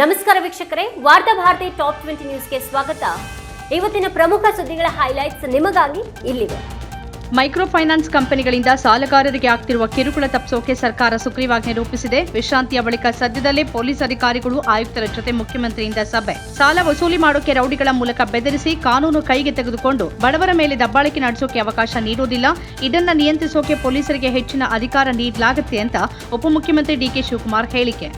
ನಮಸ್ಕಾರ ವೀಕ್ಷಕರೇ, ವಾರ್ತಾ ಭಾರತಿ ಟಾಪ್ ಟ್ವೆಂಟಿ ನ್ಯೂಸ್ಗೆ ಸ್ವಾಗತ. ಇವತ್ತಿನ ಪ್ರಮುಖ ಸುದ್ದಿಗಳ ಹೈಲೈಟ್ಸ್ ನಿಮಗಾಗಿ ಇಲ್ಲಿವೆ. ಮೈಕ್ರೋ ಫೈನಾನ್ಸ್ ಕಂಪನಿಗಳಿಂದ ಸಾಲಗಾರರಿಗೆ ಆಗ್ತಿರುವ ಕಿರುಕುಳ ತಪ್ಪಿಸೋಕೆ ಸರ್ಕಾರ ಸುಗ್ರೀವಾಜ್ಞೆ ರೂಪಿಸಿದೆ. ವಿಶ್ರಾಂತಿಯ ಬಳಿಕ ಸದ್ಯದಲ್ಲೇ ಪೊಲೀಸ್ ಅಧಿಕಾರಿಗಳು, ಆಯುಕ್ತರ ಜೊತೆ ಮುಖ್ಯಮಂತ್ರಿಯಿಂದ ಸಭೆ. ಸಾಲ ವಸೂಲಿ ಮಾಡೋಕೆ ರೌಡಿಗಳ ಮೂಲಕ ಬೆದರಿಸಿ ಕಾನೂನು ಕೈಗೆ ತೆಗೆದುಕೊಂಡು ಬಡವರ ಮೇಲೆ ದಬ್ಬಾಳಿಕೆ ನಡೆಸೋಕೆ ಅವಕಾಶ ನೀಡುವುದಿಲ್ಲ. ಇದನ್ನ ನಿಯಂತ್ರಿಸೋಕೆ ಪೊಲೀಸರಿಗೆ ಹೆಚ್ಚಿನ ಅಧಿಕಾರ ನೀಡಲಾಗುತ್ತೆ ಅಂತ ಉಪಮುಖ್ಯಮಂತ್ರಿ ಡಿಕೆ ಶಿವಕುಮಾರ್ ಹೇಳಿಕೆ.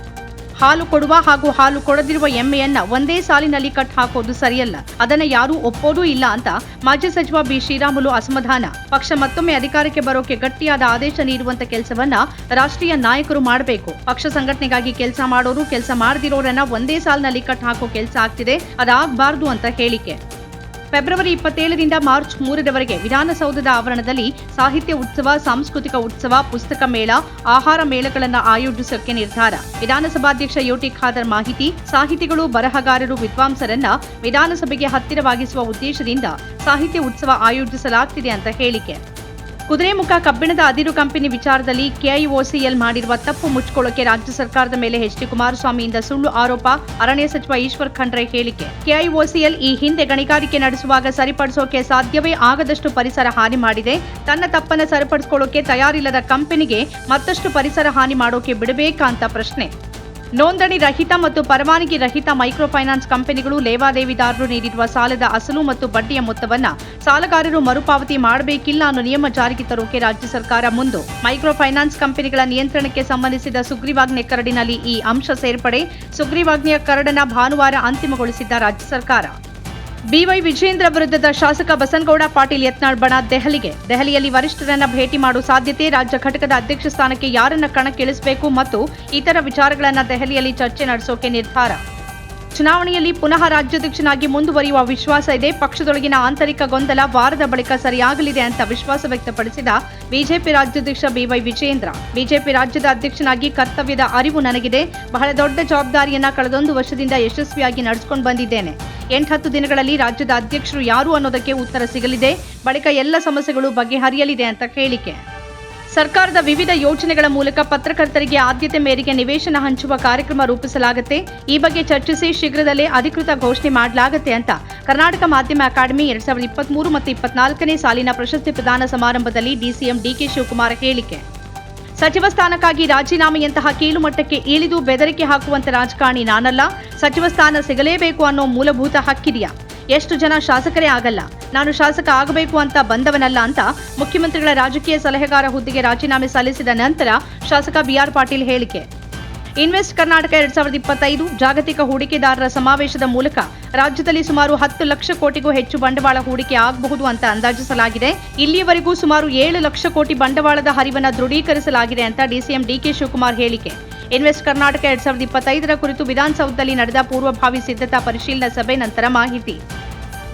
ಹಾಲು ಕೊಡುವ ಹಾಗೂ ಹಾಲು ಕೊಡದಿರುವ ಎಮ್ಮೆಯನ್ನ ಒಂದೇ ಸಾಲಿನಲ್ಲಿ ಕಟ್ ಹಾಕೋದು ಸರಿಯಲ್ಲ. ಅದನ್ನ ಯಾರೂ ಒಪ್ಪೋದೂ ಇಲ್ಲ ಅಂತ ಮಾಜಿ ಸಚಿವ ಬಿ. ಶ್ರೀರಾಮುಲು ಅಸಮಾಧಾನ. ಪಕ್ಷ ಮತ್ತೊಮ್ಮೆ ಅಧಿಕಾರಕ್ಕೆ ಬರೋಕೆ ಗಟ್ಟಿಯಾದ ಆದೇಶ ನೀಡುವಂತ ಕೆಲಸವನ್ನ ರಾಷ್ಟ್ರೀಯ ನಾಯಕರು ಮಾಡಬೇಕು. ಪಕ್ಷ ಸಂಘಟನೆಗಾಗಿ ಕೆಲಸ ಮಾಡೋರು, ಕೆಲಸ ಮಾಡದಿರೋರನ್ನ ಒಂದೇ ಸಾಲಿನಲ್ಲಿ ಕಟ್ ಹಾಕೋ ಕೆಲಸ ಆಗ್ತಿದೆ. ಅದಾಗಬಾರದು ಅಂತ ಹೇಳಿಕೆ. ಫೆಬ್ರವರಿ ಇಪ್ಪತ್ತೇಳರಿಂದ ಮಾರ್ಚ್ ಮೂರರವರೆಗೆ ವಿಧಾನಸೌಧದ ಆವರಣದಲ್ಲಿ ಸಾಹಿತ್ಯ ಉತ್ಸವ, ಸಾಂಸ್ಕೃತಿಕ ಉತ್ಸವ, ಪುಸ್ತಕ ಮೇಳ, ಆಹಾರ ಮೇಳಗಳನ್ನು ಆಯೋಜಿಸೋಕೆ ನಿರ್ಧಾರ. ವಿಧಾನಸಭಾಧ್ಯಕ್ಷ ಯುಟಿ ಖಾದರ್ ಮಾಹಿತಿ, ಸಾಹಿತಿಗಳು, ಬರಹಗಾರರು, ವಿದ್ವಾಂಸರನ್ನ ವಿಧಾನಸಭೆಗೆ ಹತ್ತಿರವಾಗಿಸುವ ಉದ್ದೇಶದಿಂದ ಸಾಹಿತ್ಯ ಉತ್ಸವ ಆಯೋಜಿಸಲಾಗ್ತಿದೆ ಅಂತ ಹೇಳಿಕೆ. ಕುದುರೆಮುಖ ಕಬ್ಬಿಣದ ಅದಿರು ಕಂಪನಿ ವಿಚಾರದಲ್ಲಿ ಕೆಐಒಸಿಎಲ್ ಮಾಡಿರುವ ತಪ್ಪು ಮುಚ್ಚಿಕೊಳ್ಳಕ್ಕೆ ರಾಜ್ಯ ಸರ್ಕಾರದ ಮೇಲೆ ಎಚ್ ಡಿ ಕುಮಾರಸ್ವಾಮಿಯಿಂದ ಸುಳ್ಳು ಆರೋಪ. ಅರಣ್ಯ ಸಚಿವ ಈಶ್ವರ್ ಖಂಡ್ರೆ ಹೇಳಿಕೆ. ಕೆಐಒಸಿಎಲ್ ಈ ಹಿಂದೆ ಗಣಿಗಾರಿಕೆ ನಡೆಸುವಾಗ ಸರಿಪಡಿಸೋಕೆ ಸಾಧ್ಯವೇ ಆಗದಷ್ಟು ಪರಿಸರ ಹಾನಿ ಮಾಡಿದೆ. ತನ್ನ ತಪ್ಪನ್ನ ಸರಿಪಡಿಸಿಕೊಳ್ಳೋಕೆ ತಯಾರಿಲ್ಲದ ಕಂಪನಿಗೆ ಮತ್ತಷ್ಟು ಪರಿಸರ ಹಾನಿ ಮಾಡೋಕೆ ಬಿಡಬೇಕಾ ಅಂತ ಪ್ರಶ್ನೆ. ನೋಂದಣಿ ರಹಿತ ಮತ್ತು ಪರವಾನಗಿ ರಹಿತ ಮೈಕ್ರೋ ಫೈನಾನ್ಸ್ ಕಂಪನಿಗಳು ಲೇವಾದೇವಿದಾರರು ನೀಡಿರುವ ಸಾಲದ ಅಸಲು ಮತ್ತು ಬಡ್ಡಿಯ ಮೊತ್ತವನ್ನು ಸಾಲಗಾರರು ಮರುಪಾವತಿ ಮಾಡಬೇಕಿಲ್ಲ ಅನ್ನೋ ನಿಯಮ ಜಾರಿಗೆ ತರೋಕೆ ರಾಜ್ಯ ಸರ್ಕಾರ ಮುಂದು. ಮೈಕ್ರೋ ಫೈನಾನ್ಸ್ ಕಂಪನಿಗಳ ನಿಯಂತ್ರಣಕ್ಕೆ ಸಂಬಂಧಿಸಿದ ಸುಗ್ರೀವಾಜ್ಞೆ ಕರಡಿನಲ್ಲಿ ಈ ಅಂಶ ಸೇರ್ಪಡೆ. ಸುಗ್ರೀವಾಜ್ಞೆಯ ಕರಡನ್ನ ಭಾನುವಾರ ಅಂತಿಮಗೊಳಿಸಿದ್ದ ರಾಜ್ಯ ಸರ್ಕಾರ. ಬಿವೈ ವಿಜೇಂದ್ರ ವಿರುದ್ಧದ ಶಾಸಕ ಬಸನಗೌಡ ಪಾಟೀಲ್ ಯತ್ನಾಳ್ ಬಣ ದೆಹಲಿಗೆ. ದೆಹಲಿಯಲ್ಲಿ ವರಿಷ್ಠರನ್ನ ಭೇಟಿ ಮಾಡುವ ಸಾಧ್ಯತೆ ರಾಜ್ಯ ಘಟಕದ ಅಧ್ಯಕ್ಷ ಸ್ಥಾನಕ್ಕೆ ಯಾರನ್ನ ಕಣಕ್ಕಿಳಿಸಬೇಕು ಮತ್ತು ಇತರ ವಿಚಾರಗಳನ್ನ ದೆಹಲಿಯಲ್ಲಿ ಚರ್ಚೆ ನಡೆಸೋಕೆ ನಿರ್ಧಾರ? ಚುನಾವಣೆಯಲ್ಲಿ ಪುನಃ ರಾಜ್ಯಾಧ್ಯಕ್ಷನಾಗಿ ಮುಂದುವರಿಯುವ ವಿಶ್ವಾಸ ಇದೆ. ಪಕ್ಷದೊಳಗಿನ ಆಂತರಿಕ ಗೊಂದಲ ವಾರದ ಬಳಿಕ ಸರಿಯಾಗಲಿದೆ ಅಂತ ವಿಶ್ವಾಸ ವ್ಯಕ್ತಪಡಿಸಿದ ಬಿಜೆಪಿ ರಾಜ್ಯಾಧ್ಯಕ್ಷ ಬಿವೈ ವಿಜೇಂದ್ರ ಬಿಜೆಪಿ ರಾಜ್ಯದ ಅಧ್ಯಕ್ಷನಾಗಿ ಕರ್ತವ್ಯದ ಅರಿವು ನನಗಿದೆ. ಬಹಳ ದೊಡ್ಡ ಜವಾಬ್ದಾರಿಯನ್ನ ಕಳೆದೊಂದು ವರ್ಷದಿಂದ ಯಶಸ್ವಿಯಾಗಿ ನಡೆಸಿಕೊಂಡು ಬಂದಿದ್ದೇನೆ. ಎಂಟತ್ತು ದಿನಗಳಲ್ಲಿ ರಾಜ್ಯದ ಅಧ್ಯಕ್ಷರು ಯಾರು ಅನ್ನೋದಕ್ಕೆ ಉತ್ತರ ಸಿಗಲಿದೆ. ಬಳಿಕ ಎಲ್ಲ ಸಮಸ್ಯೆಗಳು ಬಗೆಹರಿಯಲಿದೆ ಅಂತ ಹೇಳಿಕೆ. ಸರ್ಕಾರದ ವಿವಿಧ ಯೋಜನೆಗಳ ಮೂಲಕ ಪತ್ರಕರ್ತರಿಗೆ ಆದ್ಯತೆ ಮೇರೆಗೆ ನಿವೇಶನ ಹಂಚುವ ಕಾರ್ಯಕ್ರಮ ರೂಪಿಸಲಾಗುತ್ತೆ. ಈ ಬಗ್ಗೆ ಚರ್ಚಿಸಿ ಶೀಘ್ರದಲ್ಲೇ ಅಧಿಕೃತ ಘೋಷಣೆ ಮಾಡಲಾಗುತ್ತೆ ಅಂತ ಕರ್ನಾಟಕ ಮಾಧ್ಯಮ ಅಕಾಡೆಮಿ ಎರಡ್ ಸಾವಿರದ ಇಪ್ಪತ್ಮೂರು ಮತ್ತು ಇಪ್ಪತ್ನಾಲ್ಕನೇ ಸಾಲಿನ ಪ್ರಶಸ್ತಿ ಪ್ರದಾನ ಸಮಾರಂಭದಲ್ಲಿ ಡಿಸಿಎಂ ಡಿಕೆ ಶಿವಕುಮಾರ್ ಹೇಳಿಕೆ. ಸಚಿವ ಸ್ಥಾನಕ್ಕಾಗಿ ರಾಜೀನಾಮೆಯಂತಹ ಕೀಳುಮಟ್ಟಕ್ಕೆ ಇಳಿದು ಬೆದರಿಕೆ ಹಾಕುವಂತ ರಾಜಕಾರಣಿ ನಾನಲ್ಲ. ಸಚಿವ ಸ್ಥಾನ ಸಿಗಲೇಬೇಕು ಅನ್ನೋ ಮೂಲಭೂತ ಹಕ್ಕಿದೆಯಾ? ಎಷ್ಟು ಜನ ಶಾಸಕರೇ ಆಗಲ್ಲ. ನಾನು ಶಾಸಕ ಆಗಬೇಕು ಅಂತ ಬಂದವನಲ್ಲ ಅಂತ ಮುಖ್ಯಮಂತ್ರಿಗಳ ರಾಜಕೀಯ ಸಲಹೆಗಾರ ಹುದ್ದೆಗೆ ರಾಜೀನಾಮೆ ಸಲ್ಲಿಸಿದ ನಂತರ ಶಾಸಕ ಬಿಆರ್ ಪಾಟೀಲ್ ಹೇಳಿಕೆ. ಇನ್ವೆಸ್ಟ್ ಕರ್ನಾಟಕ ಎರಡ್ ಸಾವಿರದ ಇಪ್ಪತ್ತೈದು ಜಾಗತಿಕ ಹೂಡಿಕೆದಾರರ ಸಮಾವೇಶದ ಮೂಲಕ ರಾಜ್ಯದಲ್ಲಿ ಸುಮಾರು ಹತ್ತು ಲಕ್ಷ ಕೋಟಿಗೂ ಹೆಚ್ಚು ಬಂಡವಾಳ ಹೂಡಿಕೆ ಆಗಬಹುದು ಅಂತ ಅಂದಾಜಿಸಲಾಗಿದೆ. ಇಲ್ಲಿಯವರೆಗೂ ಸುಮಾರು ಏಳು ಲಕ್ಷ ಕೋಟಿ ಬಂಡವಾಳದ ಹರಿವನ್ನು ದೃಢೀಕರಿಸಲಾಗಿದೆ ಅಂತ ಡಿಸಿಎಂ ಡಿಕೆ ಶಿವಕುಮಾರ್ ಹೇಳಿಕೆ. ಇನ್ವೆಸ್ಟ್ ಕರ್ನಾಟಕ ಎರಡ್ ಸಾವಿರದ ಇಪ್ಪತ್ತೈದರ ಕುರಿತು ವಿಧಾನಸೌಧದಲ್ಲಿ ನಡೆದ ಪೂರ್ವಭಾವಿ ಸಿದ್ಧತಾ ಪರಿಶೀಲನಾ ಸಭೆ ನಂತರ ಮಾಹಿತಿ.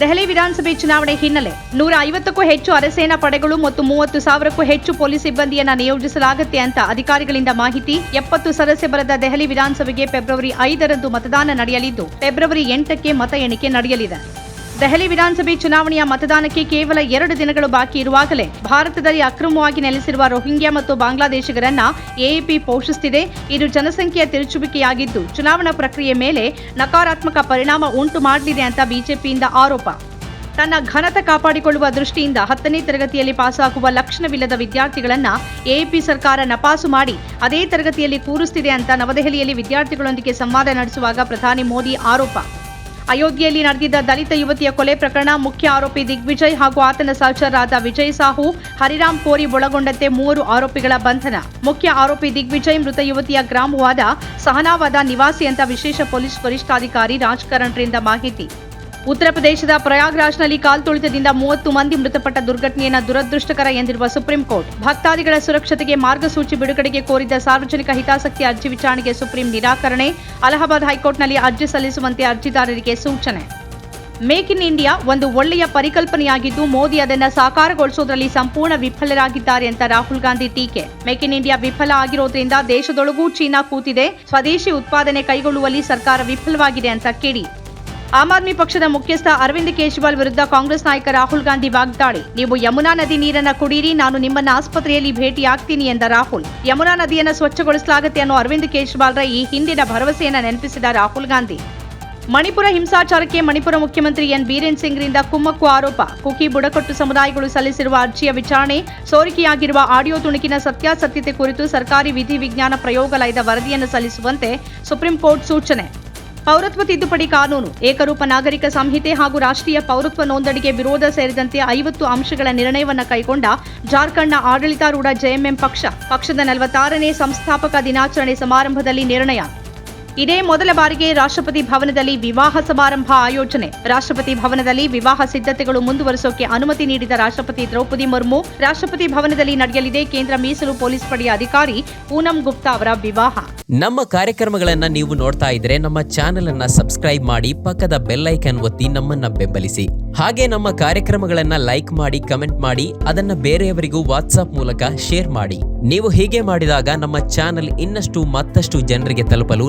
ದೆಹಲಿ ವಿಧಾನಸಭೆ ಚುನಾವಣೆ ಹಿನ್ನೆಲೆ ನೂರ ಐವತ್ತಕ್ಕೂ ಹೆಚ್ಚು ಅರೆಸೇನಾ ಪಡೆಗಳು ಮತ್ತು ಮೂವತ್ತು ಸಾವಿರಕ್ಕೂ ಹೆಚ್ಚು ಪೊಲೀಸ್ ಸಿಬ್ಬಂದಿಯನ್ನು ನಿಯೋಜಿಸಲಾಗುತ್ತೆ ಅಂತ ಅಧಿಕಾರಿಗಳಿಂದ ಮಾಹಿತಿ. ಎಪ್ಪತ್ತು ಸದಸ್ಯ ಬಲದ ದೆಹಲಿ ವಿಧಾನಸಭೆಗೆ ಫೆಬ್ರವರಿ ಐದರಂದು ಮತದಾನ ನಡೆಯಲಿದ್ದು, ಫೆಬ್ರವರಿ ಎಂಟಕ್ಕೆ ಮತ ಎಣಿಕೆ ನಡೆಯಲಿದೆ. ದೆಹಲಿ ವಿಧಾನಸಭೆ ಚುನಾವಣೆಯ ಮತದಾನಕ್ಕೆ ಕೇವಲ ಎರಡು ದಿನಗಳು ಬಾಕಿ ಇರುವಾಗಲೇ ಭಾರತದಲ್ಲಿ ಅಕ್ರಮವಾಗಿ ನೆಲೆಸಿರುವ ರೋಹಿಂಗ್ಯಾ ಮತ್ತು ಬಾಂಗ್ಲಾದೇಶಿಗರನ್ನ ಎಎಪಿ ಪೋಷಿಸುತ್ತಿದೆ. ಇದು ಜನಸಂಖ್ಯೆಯ ತಿರುಚುವಿಕೆಯಾಗಿದ್ದು, ಚುನಾವಣಾ ಪ್ರಕ್ರಿಯೆ ಮೇಲೆ ನಕಾರಾತ್ಮಕ ಪರಿಣಾಮ ಉಂಟು ಮಾಡಲಿದೆ ಅಂತ ಬಿಜೆಪಿಯಿಂದ ಆರೋಪ. ತನ್ನ ಘನತೆ ಕಾಪಾಡಿಕೊಳ್ಳುವ ದೃಷ್ಟಿಯಿಂದ ಹತ್ತನೇ ತರಗತಿಯಲ್ಲಿ ಪಾಸಾಗುವ ಲಕ್ಷಣವಿಲ್ಲದ ವಿದ್ಯಾರ್ಥಿಗಳನ್ನ ಎಎಪಿ ಸರ್ಕಾರ ನಪಾಸು ಮಾಡಿ, ಅದೇ ತರಗತಿಯಲ್ಲಿ ಕೂರಿಸುತ್ತಿದೆ ಅಂತ ನವದೆಹಲಿಯಲ್ಲಿ ವಿದ್ಯಾರ್ಥಿಗಳೊಂದಿಗೆ ಸಂವಾದ ನಡೆಸುವಾಗ ಪ್ರಧಾನಿ ಮೋದಿ ಆರೋಪ. ಅಯೋಧ್ಯೆಯಲ್ಲಿ ನಡೆದಿದ್ದ ದಲಿತ ಯುವತಿಯ ಕೊಲೆ ಪ್ರಕರಣ ಮುಖ್ಯ ಆರೋಪಿ ದಿಗ್ವಿಜಯ್ ಹಾಗೂ ಆತನ ಸಹಚರರಾದ ವಿಜಯ್ ಸಾಹು, ಹರಿರಾಮ್ ಕೋರಿ ಒಳಗೊಂಡಂತೆ ಮೂವರು ಆರೋಪಿಗಳ ಬಂಧನ. ಮುಖ್ಯ ಆರೋಪಿ ದಿಗ್ವಿಜಯ್ ಮೃತ ಯುವತಿಯ ಗ್ರಾಮವಾದ ಸಹನಾವಾದ ನಿವಾಸಿ ಅಂತ ವಿಶೇಷ ಪೊಲೀಸ್ ವರಿಷ್ಠಾಧಿಕಾರಿ ರಾಜ್ಕರಣ್ರಿಂದ ಮಾಹಿತಿ. ಉತ್ತರ ಪ್ರದೇಶದ ಪ್ರಯಾಗ್ರಾಜ್ನಲ್ಲಿ ಕಾಲ್ತುಳಿತದಿಂದ ಮೂವತ್ತು ಮಂದಿ ಮೃತಪಟ್ಟ ದುರ್ಘಟನೆಯನ್ನು ದುರದೃಷ್ಟಕರ ಎಂದಿರುವ ಸುಪ್ರೀಂ ಕೋರ್ಟ್, ಭಕ್ತಾದಿಗಳ ಸುರಕ್ಷತೆಗೆ ಮಾರ್ಗಸೂಚಿ ಬಿಡುಗಡೆಗೆ ಕೋರಿದ್ದ ಸಾರ್ವಜನಿಕ ಹಿತಾಸಕ್ತಿ ಅರ್ಜಿ ವಿಚಾರಣೆಗೆ ಸುಪ್ರೀಂ ನಿರಾಕರಣೆ, ಅಲಹಾಬಾದ್ ಹೈಕೋರ್ಟ್ನಲ್ಲಿ ಅರ್ಜಿ ಸಲ್ಲಿಸುವಂತೆ ಅರ್ಜಿದಾರರಿಗೆ ಸೂಚನೆ. ಮೇಕ್ ಇನ್ ಇಂಡಿಯಾ ಒಂದು ಒಳ್ಳೆಯ ಪರಿಕಲ್ಪನೆಯಾಗಿದ್ದು, ಮೋದಿ ಅದನ್ನು ಸಾಕಾರಗೊಳಿಸೋದರಲ್ಲಿ ಸಂಪೂರ್ಣ ವಿಫಲರಾಗಿದ್ದಾರೆ ಅಂತ ರಾಹುಲ್ ಗಾಂಧಿ ಟೀಕೆ. ಮೇಕ್ ಇನ್ ಇಂಡಿಯಾ ವಿಫಲ ಆಗಿರೋದ್ರಿಂದ ದೇಶದೊಳಗೂ ಚೀನಾ ಕೂತಿದೆ, ಸ್ವದೇಶಿ ಉತ್ಪಾದನೆ ಕೈಗೊಳ್ಳುವಲ್ಲಿ ಸರ್ಕಾರ ವಿಫಲವಾಗಿದೆ ಅಂತ ಕಿಡಿ ಆಮ್ ಆದ್ಮಿ ಪಕ್ಷದ ಮುಖ್ಯಸ್ಥ ಅರವಿಂದ್ ಕೇಜ್ರಿವಾಲ್ ವಿರುದ್ಧ ಕಾಂಗ್ರೆಸ್ ನಾಯಕ ರಾಹುಲ್ ಗಾಂಧಿ ವಾಗ್ದಾಳಿ. ನೀವು ಯಮುನಾ ನದಿ ನೀರನ್ನ ಕುಡೀರಿ, ನಾನು ನಿಮ್ಮನ್ನ ಆಸ್ಪತ್ರೆಯಲ್ಲಿ ಭೇಟಿಯಾಗ್ತೀನಿ ಎಂದ ರಾಹುಲ್. ಯಮುನಾ ನದಿಯನ್ನು ಸ್ವಚ್ಛಗೊಳಿಸಲಾಗುತ್ತೆ ಅನ್ನೋ ಅರವಿಂದ್ ಕೇಜ್ರಿವಾಲ್ರ ಈ ಹಿಂದಿನ ಭರವಸೆಯನ್ನು ನೆನಪಿಸಿದ ರಾಹುಲ್ ಗಾಂಧಿ. ಮಣಿಪುರ ಹಿಂಸಾಚಾರಕ್ಕೆ ಮಣಿಪುರ ಮುಖ್ಯಮಂತ್ರಿ ಎನ್ ಬೀರೇನ್ ಸಿಂಗ್ರಿಂದ ಕುಮ್ಮಕ್ಕು ಆರೋಪ. ಕುಕಿ ಬುಡಕಟ್ಟು ಸಮುದಾಯಗಳು ಸಲ್ಲಿಸಿರುವ ಅರ್ಜಿಯ ವಿಚಾರಣೆ, ಸೋರಿಕೆಯಾಗಿರುವ ಆಡಿಯೋ ತುಣುಕಿನ ಸತ್ಯಾಸತ್ಯತೆ ಕುರಿತು ಸರ್ಕಾರಿ ವಿಧಿ ವಿಜ್ಞಾನ ಪ್ರಯೋಗಾಲಯದ ವರದಿಯನ್ನು ಸಲ್ಲಿಸುವಂತೆ ಸುಪ್ರೀಂ ಕೋರ್ಟ್ ಸೂಚನೆ. ಪೌರತ್ವ ತಿದ್ದುಪಡಿ ಕಾನೂನು, ಏಕರೂಪ ನಾಗರಿಕ ಸಂಹಿತೆ ಹಾಗೂ ರಾಷ್ಟ್ರೀಯ ಪೌರತ್ವ ನೋಂದಣಿಗೆ ವಿರೋಧ ಸೇರಿದಂತೆ ಐವತ್ತು ಅಂಶಗಳ ನಿರ್ಣಯವನ್ನು ಕೈಗೊಂಡ ಜಾರ್ಖಂಡ್ನ ಆಡಳಿತಾರೂಢ ಜೆಎಂಎಂ ಪಕ್ಷ, ಪಕ್ಷದ ನಲವತ್ತಾರನೇ ಸಂಸ್ಥಾಪಕ ದಿನಾಚರಣೆ ಸಮಾರಂಭದಲ್ಲಿ ನಿರ್ಣಯ. ಇದೇ ಮೊದಲ ಬಾರಿಗೆ ರಾಷ್ಟ್ರಪತಿ ಭವನದಲ್ಲಿ ವಿವಾಹ ಸಮಾರಂಭ ಆಯೋಜನೆ. ರಾಷ್ಟ್ರಪತಿ ಭವನದಲ್ಲಿ ವಿವಾಹ ಸಿದ್ಧತೆಗಳು ಮುಂದುವರಿಸೋಕೆ ಅನುಮತಿ ನೀಡಿದ ರಾಷ್ಟ್ರಪತಿ ದ್ರೌಪದಿ ಮುರ್ಮು, ರಾಷ್ಟ್ರಪತಿ ಭವನದಲ್ಲಿ ನಡೆಯಲಿದೆ ಕೇಂದ್ರ ಮೀಸಲು ಪೊಲೀಸ್ ಪಡೆಯ ಅಧಿಕಾರಿ ಪೂನಂ ಗುಪ್ತಾ ಅವರ ವಿವಾಹ. ನಮ್ಮ ಕಾರ್ಯಕ್ರಮಗಳನ್ನ ನೀವು ನೋಡ್ತಾ ಇದ್ರೆ ನಮ್ಮ ಚಾನೆಲ್ ಅನ್ನ ಸಬ್ಸ್ಕ್ರೈಬ್ ಮಾಡಿ ಪಕ್ಕದ ಬೆಲ್ ಐಕನ್ ಒತ್ತಿ ನಮ್ಮನ್ನ ಬೆಂಬಲಿಸಿ. ಹಾಗೆ ನಮ್ಮ ಕಾರ್ಯಕ್ರಮಗಳನ್ನ ಲೈಕ್ ಮಾಡಿ, ಕಮೆಂಟ್ ಮಾಡಿ, ಅದನ್ನ ಬೇರೆಯವರಿಗೂ ವಾಟ್ಸ್ಆಪ್ ಮೂಲಕ ಶೇರ್ ಮಾಡಿ. ನೀವು ಹೀಗೆ ಮಾಡಿದಾಗ ನಮ್ಮ ಚಾನೆಲ್ ಇನ್ನಷ್ಟು ಮತ್ತಷ್ಟು ಜನರಿಗೆ ತಲುಪಲು